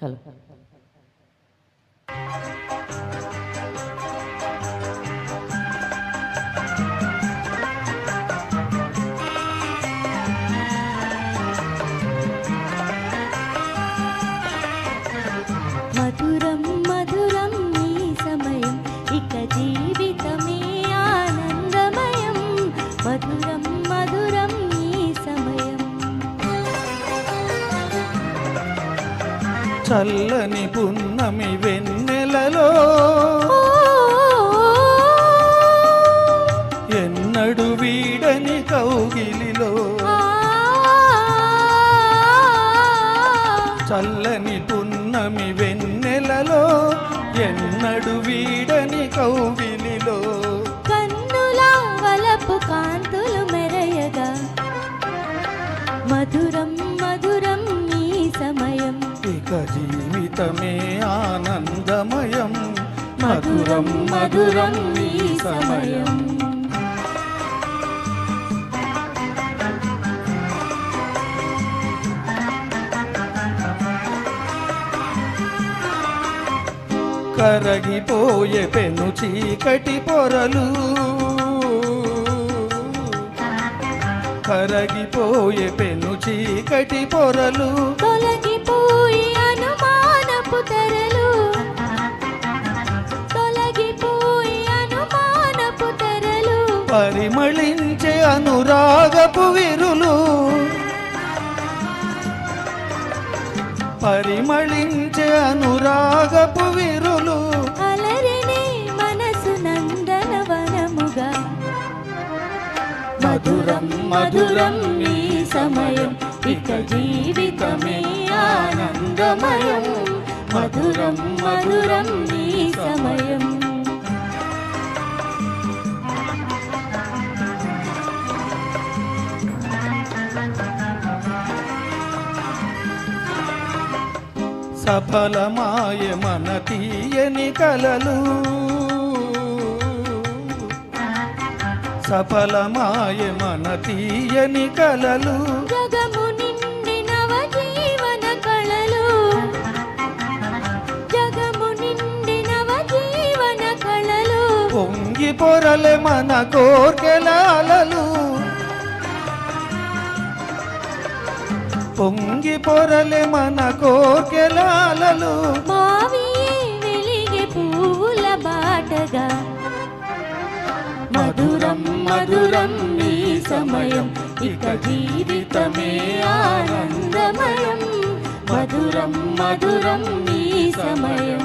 Hello. మధురం మధురం ఈ సమయం ఇక జీవితం చల్లని పున్నమి వెన్నెలలో ఎన్నడు వీడని కౌగిలిలో చల్లని పున్నమి వెన్నెలలో ఎన్నడు వీడని కౌగిలిలో ఇక జీవితమే ఆనందమయం. మధురం మధురం ఈ సమయం. కరగిపోయే పెను చీకటి పొరలు. కరగిపోయే పెను చీకటి పొరలు. తొలగిపోయి పరిమళించే అనురాగపు విరులు. పరిమళించే అనురాగపు విరులు. అలరిని మనసు నందనవనముగా మధురం మధురం మీ సమయం ఇక జీవితమే ఆనందమయం. మధురం మధురం మీ సఫలమాయ మన తీయని కలలు. సఫలమాయ మన తీయని కలలు. జగము నిండి నవ జీవన కళలు. జగము నిండి నవ జీవన కళలు. పొంగి పొరలే మన కోర్కెలాలలు. పొంగి పొరలే మన కోర్కెలాలలు మావి వెలిగే పువ్వుల బాటగా. మధురం మధురం నీ సమయం ఇక జీవితమే ఆనందమయం. మధురం మధురం నీ సమయం